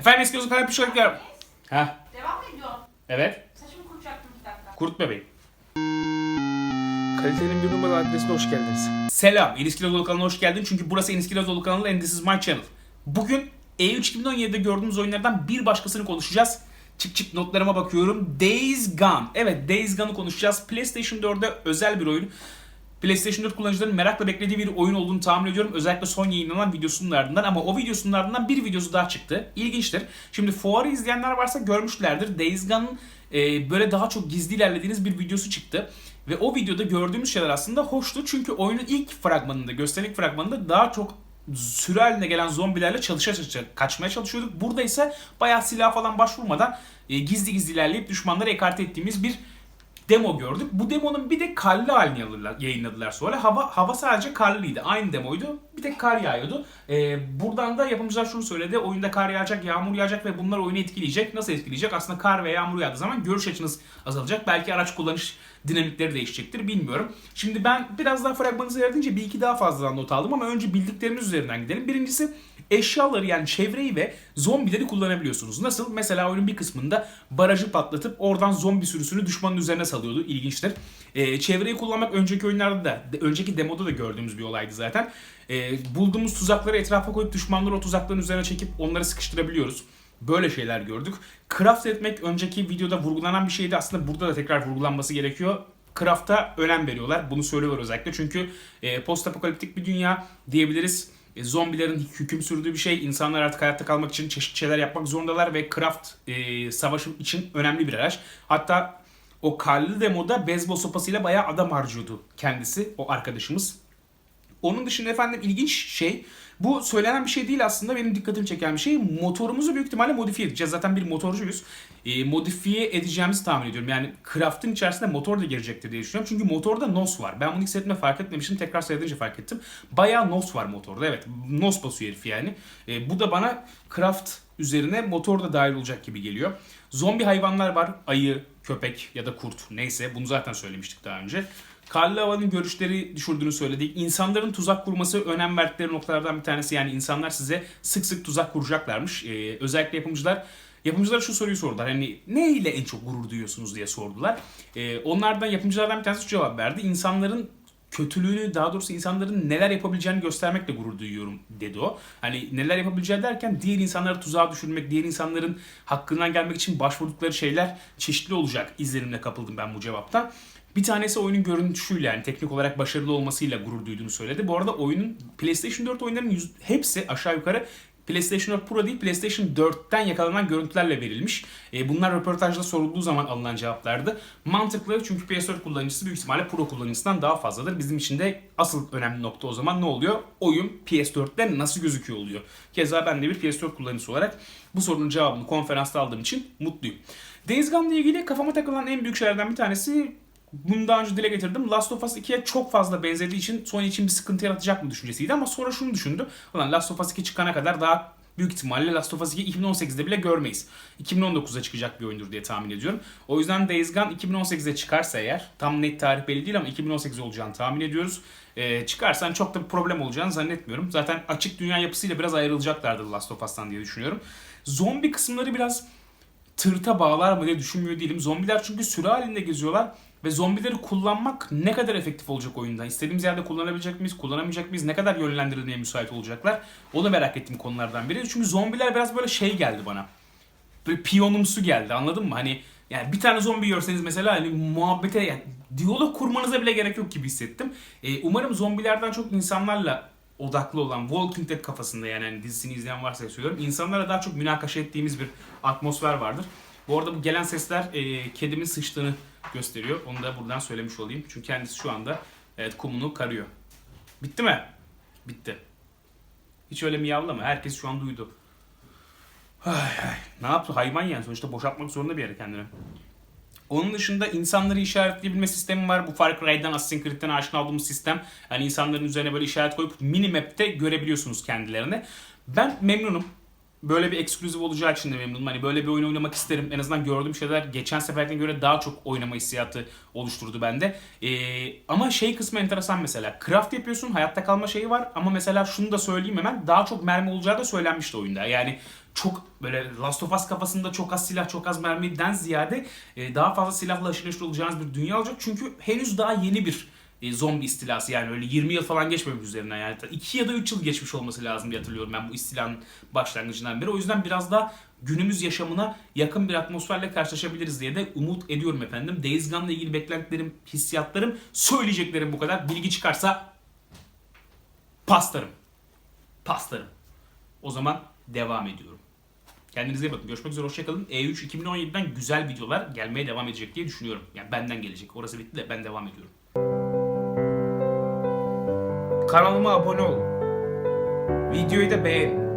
Efendim eski yazı kalem pişirlikler. Ha Devam mı ediyorsun? evet. Saçımı kurtacaktım iki dakika. Kurt bebeğim. Kalitenin bir numaralı adresine hoş geldiniz. Selam. Enis Kirazolu kanalına hoş geldin. Çünkü burası Enis Kirazolu kanalı and this is my channel. Bugün E E3 2017'de gördüğümüz oyunlardan bir başkasını konuşacağız. Çık çık notlarıma bakıyorum. Days Gone. Evet Days Gone'ı konuşacağız. PlayStation 4'e özel bir oyun. PlayStation 4 kullanıcıların merakla beklediği bir oyun olduğunu tahmin ediyorum. Özellikle son yayınlanan videosunun ardından ama o videosunun ardından bir videosu daha çıktı. İlginçtir. Şimdi fuarı izleyenler varsa görmüşlerdir. Days Gone'ın e, böyle daha çok gizli ilerlediğiniz bir videosu çıktı. Ve o videoda gördüğümüz şeyler aslında hoştu. Çünkü oyunun ilk fragmanında, gösterik fragmanında daha çok sürü haline gelen zombilerle çalışa çalışa kaçmaya çalışıyorduk. Burada ise bayağı silah falan başvurmadan e, gizli gizli ilerleyip düşmanları ekarte ettiğimiz bir demo gördük. Bu demonun bir de karlı halini yayınladılar- sonra. Hava hava sadece karlıydı. Aynı demoydu. Bir tek kar yağıyordu. Ee, buradan da yapımcılar şunu söyledi. Oyunda kar yağacak, yağmur yağacak ve bunlar oyunu etkileyecek. Nasıl etkileyecek? Aslında kar ve yağmur yağdığı zaman görüş açınız azalacak. Belki araç kullanış dinamikleri değişecektir. Bilmiyorum. Şimdi ben biraz daha fragmanı seyredince bir iki daha fazladan not aldım ama önce bildiklerimiz üzerinden gidelim. Birincisi eşyaları yani çevreyi ve zombileri kullanabiliyorsunuz. Nasıl? Mesela oyunun bir kısmında barajı patlatıp oradan zombi sürüsünü düşmanın üzerine salıyordu. İlginçtir. Ee, çevreyi kullanmak önceki oyunlarda da, önceki demoda da gördüğümüz bir olaydı zaten. Ee, bulduğumuz tuzakları etrafa koyup düşmanları o tuzakların üzerine çekip onları sıkıştırabiliyoruz. Böyle şeyler gördük. Craft etmek önceki videoda vurgulanan bir şeydi. Aslında burada da tekrar vurgulanması gerekiyor. Craft'a önem veriyorlar. Bunu söylüyorlar özellikle. Çünkü e, post apokaliptik bir dünya diyebiliriz. E, zombilerin hüküm sürdüğü bir şey. İnsanlar artık hayatta kalmak için çeşitli şeyler yapmak zorundalar ve craft e, savaşı için önemli bir araç. Hatta o karlı demoda beyzbol sopasıyla bayağı adam harcıyordu kendisi, o arkadaşımız. Onun dışında efendim ilginç şey bu söylenen bir şey değil aslında benim dikkatimi çeken bir şey. Motorumuzu büyük ihtimalle modifiye edeceğiz. Zaten bir motorcuyuz. E, modifiye edeceğimizi tahmin ediyorum. Yani craft'ın içerisinde motor da girecektir diye düşünüyorum. Çünkü motorda NOS var. Ben bunu seyretme fark etmemiştim. Tekrar seyredince fark ettim. Bayağı NOS var motorda. Evet NOS basıyor herif yani. E, bu da bana craft üzerine motor da dahil olacak gibi geliyor. Zombi hayvanlar var. Ayı, köpek ya da kurt neyse. Bunu zaten söylemiştik daha önce. Karlı Hava'nın görüşleri düşürdüğünü söyledik. İnsanların tuzak kurması önem verdikleri noktalardan bir tanesi. Yani insanlar size sık sık tuzak kuracaklarmış. Ee, özellikle yapımcılar Yapımcılara şu soruyu sordular. Hani ne ile en çok gurur duyuyorsunuz diye sordular. Ee, onlardan yapımcılardan bir tanesi cevap verdi. İnsanların kötülüğünü daha doğrusu insanların neler yapabileceğini göstermekle gurur duyuyorum dedi o. Hani neler yapabileceği derken diğer insanları tuzağa düşürmek, diğer insanların hakkından gelmek için başvurdukları şeyler çeşitli olacak izlenimle kapıldım ben bu cevaptan. Bir tanesi oyunun görünüşüyle yani teknik olarak başarılı olmasıyla gurur duyduğunu söyledi. Bu arada oyunun PlayStation 4 oyunlarının yüz- hepsi aşağı yukarı PlayStation 4 Pro değil PlayStation 4'ten yakalanan görüntülerle verilmiş. E, bunlar röportajda sorulduğu zaman alınan cevaplardı. Mantıklı çünkü PS4 kullanıcısı büyük ihtimalle Pro kullanıcısından daha fazladır. Bizim için de asıl önemli nokta o zaman ne oluyor? Oyun PS4'te nasıl gözüküyor oluyor. Keza ben de bir PS4 kullanıcısı olarak bu sorunun cevabını konferansta aldığım için mutluyum. Days Gone ile ilgili kafama takılan en büyük şeylerden bir tanesi bunu daha önce dile getirdim. Last of Us 2'ye çok fazla benzediği için Sony için bir sıkıntı yaratacak mı düşüncesiydi ama sonra şunu düşündü. Ulan Last of Us 2 çıkana kadar daha büyük ihtimalle Last of Us 2 2018'de bile görmeyiz. 2019'da çıkacak bir oyundur diye tahmin ediyorum. O yüzden Days Gone 2018'de çıkarsa eğer tam net tarih belli değil ama 2018 olacağını tahmin ediyoruz. Ee, çıkarsan çok da bir problem olacağını zannetmiyorum. Zaten açık dünya yapısıyla biraz ayrılacaklardır Last of Us'tan diye düşünüyorum. Zombi kısımları biraz tırta bağlar mı diye düşünmüyor değilim. Zombiler çünkü sürü halinde geziyorlar ve zombileri kullanmak ne kadar efektif olacak oyunda? İstediğimiz yerde kullanabilecek miyiz, kullanamayacak mıyız? Ne kadar yönlendirilmeye müsait olacaklar? Onu merak ettiğim konulardan biri. Çünkü zombiler biraz böyle şey geldi bana. Böyle piyonumsu geldi anladın mı? Hani yani bir tane zombi görseniz mesela hani muhabbete yani diyalog kurmanıza bile gerek yok gibi hissettim. Ee, umarım zombilerden çok insanlarla odaklı olan Walking Dead kafasında yani hani dizisini izleyen varsa söylüyorum. İnsanlara daha çok münakaşa ettiğimiz bir atmosfer vardır. Bu arada bu gelen sesler e, kedimin sıçtığını gösteriyor. Onu da buradan söylemiş olayım. Çünkü kendisi şu anda evet kumunu karıyor. Bitti mi? Bitti. Hiç öyle miyavlama. Herkes şu an duydu. Ay, ay. Ne yaptı? Hayvan yani. Sonuçta boşaltmak zorunda bir yere kendini. Onun dışında insanları işaretleyebilme sistemi var. Bu Far Cry'dan, Assassin's Creed'den aşina olduğumuz sistem. Hani insanların üzerine böyle işaret koyup minimap'te görebiliyorsunuz kendilerini. Ben memnunum. Böyle bir eksklusif olacağı için de memnunum. Hani böyle bir oyun oynamak isterim. En azından gördüğüm şeyler geçen seferden göre daha çok oynama hissiyatı oluşturdu bende. Ee, ama şey kısmı enteresan mesela. Craft yapıyorsun, hayatta kalma şeyi var. Ama mesela şunu da söyleyeyim hemen. Daha çok mermi olacağı da söylenmişti oyunda. Yani çok böyle Last of Us kafasında çok az silah çok az mermiden ziyade e, daha fazla silahla aşırı olacağınız bir dünya olacak. Çünkü henüz daha yeni bir e, zombi istilası yani öyle 20 yıl falan geçmemiş üzerinden yani 2 ya da 3 yıl geçmiş olması lazım diye hatırlıyorum ben bu istilanın başlangıcından beri. O yüzden biraz da günümüz yaşamına yakın bir atmosferle karşılaşabiliriz diye de umut ediyorum efendim. Days Gone'la ilgili beklentilerim, hissiyatlarım, söyleyeceklerim bu kadar. Bilgi çıkarsa pastarım. Pastarım. O zaman devam ediyorum. Kendinize iyi bakın. Görüşmek üzere. Hoşçakalın. E3 2017'den güzel videolar gelmeye devam edecek diye düşünüyorum. Yani benden gelecek. Orası bitti de ben devam ediyorum. Kanalıma abone olun. Videoyu da beğenin.